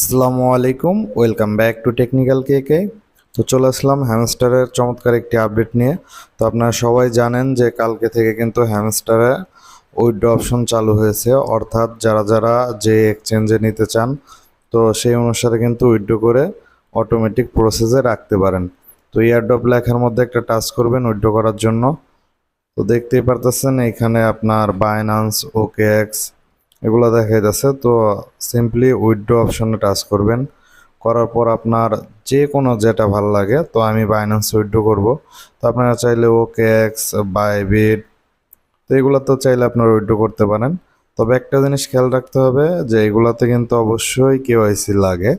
আসসালামু আলাইকুম, welcome back to technical কেকে তো চলে আসলাম হ্যামস্টারের চমৎকার একটি আপডেট নিয়ে। তো আপনারা সবাই জানেন যে কালকে থেকে কিন্তু হ্যামস্টারে উইড্রো অপশন চালু হয়েছে। অর্থাৎ যারা যারা যে এক্সচেঞ্জে নিতে চান, তো সেই অনুসারে কিন্তু উইড্রো করে অটোমেটিক প্রসেসে রাখতে পারেন। তো ইয়ারড্রপ লেখার মধ্যে একটা টাচ করবেন উইড্রো করার জন্য। তো দেখতেই পারতেছেন এখানে আপনার বাইনান্স ওকে এক্স এগুলো দেখা যাচ্ছে। তো সিম্পলি উইথড্র অপশনে টাচ করবেন। করার পর আপনার যে কোনো যেটা ভালো লাগে, তো আমি বাইন্যান্স উইথড্র করব। তো আপনারা চাইলে ওকে এক্স বাইবিট তো এগুলো তো চাইলে আপনারা উইথড্র করতে পারেন। তবে একটা জিনিস খেয়াল রাখতে হবে যে এগুলাতে কিন্তু অবশ্যই কেওয়াইসি লাগে।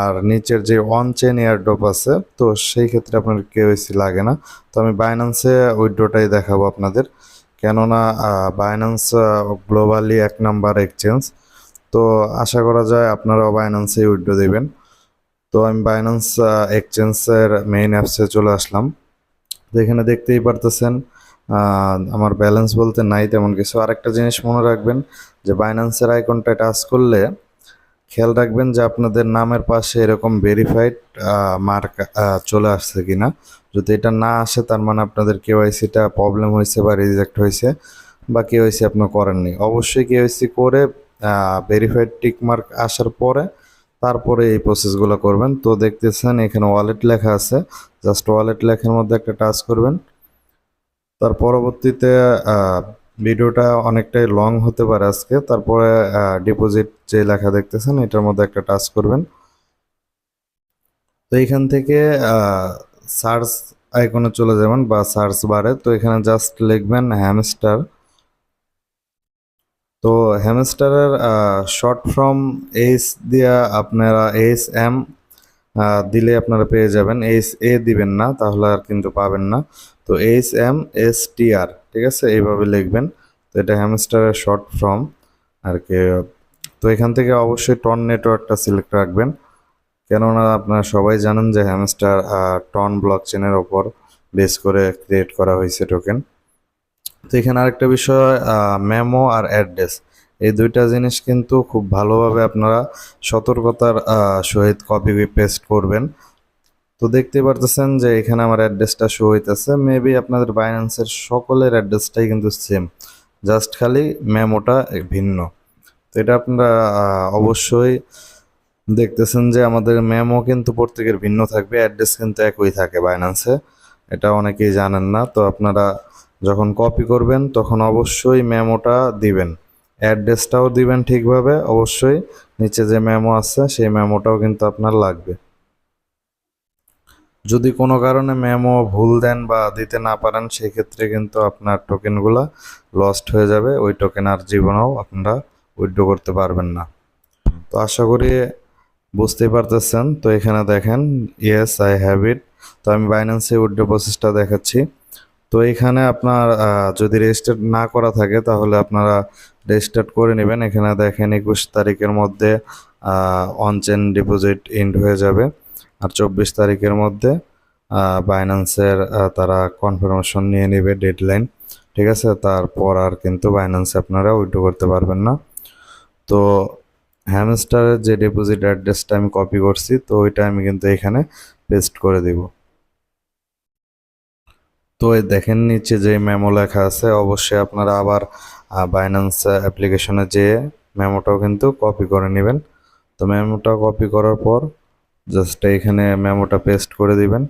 আর নিচের যে অন চেন এয়ারড্রপ আছে, তো সেই ক্ষেত্রে আপনার কেওয়াইসি লাগে না। তো আমি বাইন্যান্সে উইথড্রটাই দেখাবো আপনাদের। কেননা বাইন্যান্স গ্লোবালি এক নাম্বার এক্সচেঞ্জ তো আশা করা যায় আপনারাও বাইন্যান্সে উইড্রো দেবেন। তো আমি বাইন্যান্স এক্সচেঞ্জের মেইন অ্যাপসে চলে আসলাম। তো এখানে দেখতেই পারতেছেন আমার ব্যালেন্স বলতে নাই তেমন কিছু। আরেকটা জিনিস মনে রাখবেন, যে বাইন্যান্সের আইকনটা টাচ করলে খেয়াল রাখবেন যে আপনাদের নামের পাশে এরকম ভেরিফাইড মার্ক চলে আসছে কিনা। যদি এটা না আসে, তার মানে আপনাদের কেওয়াইসিটা প্রবলেম হয়েছে বা রিজেক্ট হয়েছে বা কেওয়াইসি আপনি করেননি। অবশ্যই কেওয়াইসি করে ভেরিফাইড টিক মার্ক আসার পরে তারপরে এই প্রসেসগুলো করবেন। তো দেখতেছেন এখানে ওয়ালেট লেখা আছে। জাস্ট ওয়ালেট লেখার মধ্যে একটা টাচ করবেন। তার পরবর্তীতে ভিডিওটা অনেকটাই লং হতে পারে আজকে। তারপরে ডিপোজিট যে লেখা দেখতেছেন, এটার মধ্যে একটা টাচ করবেন। তো এখান থেকে সার্চ আইকনে চলে যাবেন বা সার্চ বারে তো এখানে জাস্ট লিখবেন হ্যামস্টার তো হ্যামস্টারের শর্ট ফর্ম এইচ দিয়া আপনারা এইচ এম দিলে আপনারা পেয়ে যাবেন। এইচ এ দিবেন না, তাহলে আর কিন্তু পাবেন না। তো H M S T R ঠিক আছে? এইভাবে লিখবেন। তো এটা হ্যামস্টারের শর্ট ফর্ম আর কি, তো এখান থেকে অবশ্যই টন নেটওয়ার্কটা সিলেক্ট রাখবেন। কেননা আপনারা সবাই জানেন যে হ্যামস্টার টন ব্লক চেনের ওপর বেস করে ক্রিয়েট করা হয়েছে টোকেন তো এখানে আরেকটা বিষয় মেমো আর অ্যাড্রেস এই দুইটা জিনিস কিন্তু খুব ভালোভাবে আপনারা সতর্কতার সহিত কপি পেস্ট করবেন। তো দেখতে পারতেছেন যে এখানে আমার অ্যাড্রেসটা শো হইতেছে। মেবি আপনাদের বাইন্যান্সের সকলের অ্যাড্রেসটাই কিন্তু সেম জাস্ট খালি মেমোটা ভিন্ন। তো এটা আপনারা অবশ্যই দেখতেছেন যে আমাদের মেমো কিন্তু প্রত্যেকের ভিন্ন থাকবে অ্যাড্রেস কিন্তু একই থাকে বাইন্যান্সে এটা অনেকেই জানেন না, তো আপনারা যখন কপি করবেন, তখন অবশ্যই মেমোটা দিবেন। অ্যাড্রেসটাও দিবেন ঠিকভাবে, অবশ্যই। নিচে যে মেমো আছে, সেই মেমোটাও কিন্তু আপনার লাগবে। যদি কোনো কারণে মেমো ভুল দেন বা দিতে না পারেন সেই ক্ষেত্রে কিন্তু আপনার টোকেনগুলো লস্ট হয়ে যাবে। ওই টোকেন আর জীবনেও আপনারা উইথড্র করতে পারবেন না। তো আশা করি বুঝতেই পারতেছেন। তো এখানে দেখেন ইয়েস আই হ্যাভ ইট তো আমি বাইন্যান্সে উইথড্র প্রসেসটা দেখাচ্ছি। তো এখানে আপনার যদি রেজিস্টার না করা থাকে, তাহলে আপনারা রেজিস্টার করে নেবেন। এখানে দেখেন একুশ তারিখের মধ্যে অনচেন ডিপোজিট এন্ড হয়ে যাবে। আর চব্বিশ তারিখের মধ্যে বাইন্যান্সের তারা কনফার্মেশন নিয়ে নেবে ডেডলাইন ঠিক আছে? তারপর আর কিন্তু বাইন্যান্সে আপনারা উইথড্র করতে পারবেন না। তো হ্যামস্টারের যে ডিপোজিট অ্যাড্রেসটা আমি কপি করছি, তো ওইটা আমি কিন্তু এখানে পেস্ট করে দিব। তো এই দেখেন নিচে যে মেমো লেখা আছে, অবশ্যই আপনারা আবার বাইন্যান্স অ্যাপ্লিকেশনে যেয়ে মেমোটাও কিন্তু কপি করে নেবেন। তো মেমোটা কপি করার পর জাস্ট এখানে মেমোটা পেস্ট করে দিবেন।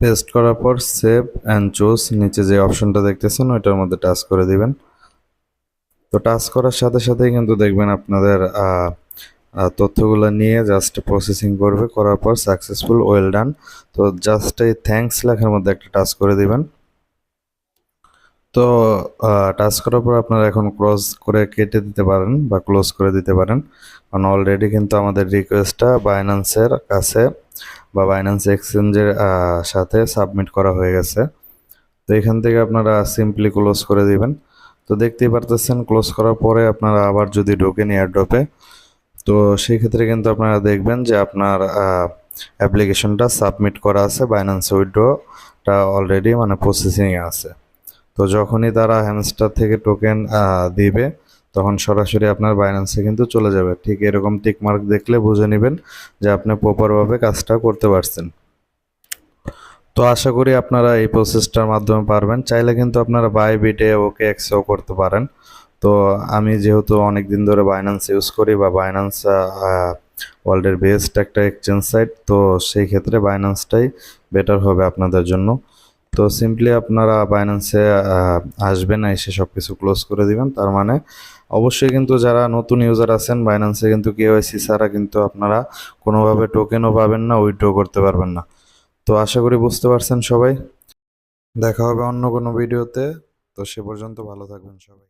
পেস্ট করার পর সেভ অ্যান্ড চুজ নিচে যে অপশনটা দেখতেছেন, ওইটার মধ্যে টাচ করে দিবেন। তো টাচ করার সাথে সাথেই কিন্তু দেখবেন আপনাদের তথ্যগুলো নিয়ে জাস্ট প্রসেসিং করবে, করার পর সাকসেসফুল ওয়েল ডান তো জাস্ট এই থ্যাঙ্কস লেখার মধ্যে একটা টাচ করে দিবেন। তো টাচ করার পর আপনারা এখন ক্লোজ করে কেটে দিতে পারেন বা ক্লোজ করে দিতে পারেন। কারণ অলরেডি কিন্তু আমাদের রিকোয়েস্টটা বাইন্যান্সের কাছে বা বাইন্যান্স এক্সচেঞ্জের সাথে সাবমিট করা হয়ে গেছে। তো এখান থেকে আপনারা সিম্পলি ক্লোজ করে দিবেন। তো দেখতেই পারতেছেন ক্লোজ করার পরে আপনারা আবার যদি ঢোকেন এয়ারড্রপে তো সেই ক্ষেত্রে কিন্তু আপনারা দেখবেন যে আপনার অ্যাপ্লিকেশনটা সাবমিট করা আছে বাইন্যান্স উইড্রোটা অলরেডি মানে প্রসেসিংয়ে আছে। তো যখনই তারা হ্যামস্টার থেকে টোকেন দিবে, তখন সরাসরি আপনার বাইন্যান্সে কিন্তু চলে যাবে। ঠিক এরকম টিক মার্ক দেখলে বুঝে নেবেন যে আপনি প্রপারভাবে কাজটা করতে পারছেন। তো আশা করি আপনারা এই প্রসেসটার মাধ্যমে পারবেন। চাইলে কিন্তু আপনারা বাই বিটে ওকে এক্সও করতে পারেন। তো আমি যেহেতু অনেক দিন ধরে বাইন্যান্স ইউজ করি বা বাইন্যান্স ওয়ার্ল্ডের বেস্ট একটা এক্সচেঞ্জ সাইট তো সেই ক্ষেত্রে বাইন্যান্সটাই বেটার হবে আপনাদের জন্য। তো সিম্পলি আপনারা বাইন্যান্সে আসবেন না এসে সব কিছু ক্লোজ করে দিবেন। তার মানে অবশ্যই কিন্তু যারা নতুন ইউজার আছেন বাইন্যান্সে কিন্তু কেওয়াইসি ছাড়া কিন্তু আপনারা কোনোভাবে টোকেনও পাবেন না উইথড্র করতে পারবেন না। তো আশা করি বুঝতে পারছেন সবাই। দেখা হবে অন্য কোনো ভিডিওতে তো সে পর্যন্ত ভালো থাকবেন সবাই।